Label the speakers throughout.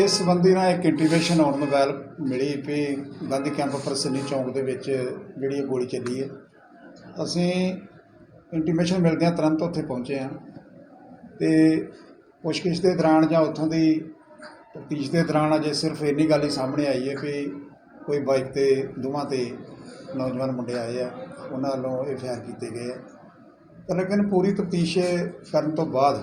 Speaker 1: ਇਸ ਸੰਬੰਧੀ ਨਾਲ ਇੱਕ ਇੰਟੀਮੇਸ਼ਨ ਆਉਣ ਮੋਬਾਈਲ ਮਿਲੀ ਵੀ ਗਾਂਧੀ ਕੈਂਪ ਪ੍ਰਸੰਨੀ ਚੌਂਕ ਦੇ ਵਿੱਚ ਜਿਹੜੀ ਇਹ ਗੋਲੀ ਚੱਲੀ ਹੈ। ਅਸੀਂ ਇੰਟੀਮੇਸ਼ਨ ਮਿਲਦਿਆਂ ਤੁਰੰਤ ਉੱਥੇ ਪਹੁੰਚੇ ਹਾਂ ਤੇ ਪੁੱਛਗਿੱਛ ਦੇ ਦੌਰਾਨ ਜਾਂ ਉੱਥੋਂ ਦੀ ਤਫਤੀਸ਼ ਦੇ ਦੌਰਾਨ ਅਜੇ ਸਿਰਫ ਇੰਨੀ ਗੱਲ ਹੀ ਸਾਹਮਣੇ ਆਈ ਹੈ ਕਿ ਕੋਈ ਬਾਈਕ ਤੇ ਦੋਵਾਂ ਤੇ ਨੌਜਵਾਨ ਮੁੰਡੇ ਆਏ ਆ, ਉਹਨਾਂ ਵੱਲੋਂ ਇਹ ਫਾਇਰ ਕੀਤੇ ਗਏ ਆ। ਲੇਕਿਨ ਪੂਰੀ ਤਫਤੀਸ਼ ਕਰਨ ਤੋਂ ਬਾਅਦ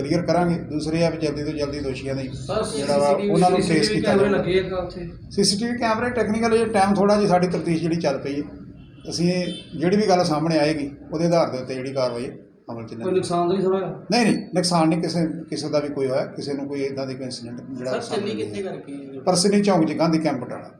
Speaker 1: ਕਲੀਅਰ ਕਰਾਂਗੇ ਦੂਸਰੇ ਆ ਵੀ ਜਲਦੀ ਤੋਂ ਜਲਦੀ ਦੋਸ਼ੀਆਂ ਦੀ ਜਿਹੜਾ ਵਾ ਉਹਨਾਂ ਨੂੰ ਫੇਸ ਕੀਤਾ ਜਾਵੇ ਸੀਸੀਟੀਵੀ ਕੈਮਰੇ ਟੈਕਨੀਕਲ ਜੇ ਟਾਈਮ ਥੋੜਾ ਜਿਹਾ ਸਾਡੀ ਤਫਤੀਸ਼ ਜਿਹੜੀ ਚੱਲ ਪਈ ਹੈ। ਅਸੀਂ ਜਿਹੜੀ ਵੀ ਗੱਲ ਸਾਹਮਣੇ ਆਏਗੀ ਉਹਦੇ ਆਧਾਰ ਦੇ ਉੱਤੇ ਜਿਹੜੀ ਕਾਰਵਾਈ ਅਮਲ ਚ
Speaker 2: ਕੋਈ ਨੁਕਸਾਨ ਨਹੀਂ ਹੋਇਆ?
Speaker 1: ਨਹੀਂ ਨਹੀਂ ਨੁਕਸਾਨ ਨਹੀਂ ਕਿਸੇ ਕਿਸੇ ਦਾ ਵੀ ਕੋਈ ਹੋਇਆ ਕਿਸੇ ਨੂੰ ਕੋਈ ਇਦਾਂ ਦੀ ਕੋਈ ਇਨਸੀਡੈਂਟ ਜਿਹੜਾ
Speaker 3: ਸਰ ਚੱਲੀ ਕਿੱਥੇ ਕਰਕੇ?
Speaker 1: ਪਰਸਨੀ ਚੌਂਕ ਚ ਗਾਂਧੀ ਕੈਂਪ ਬਟਾਲਾ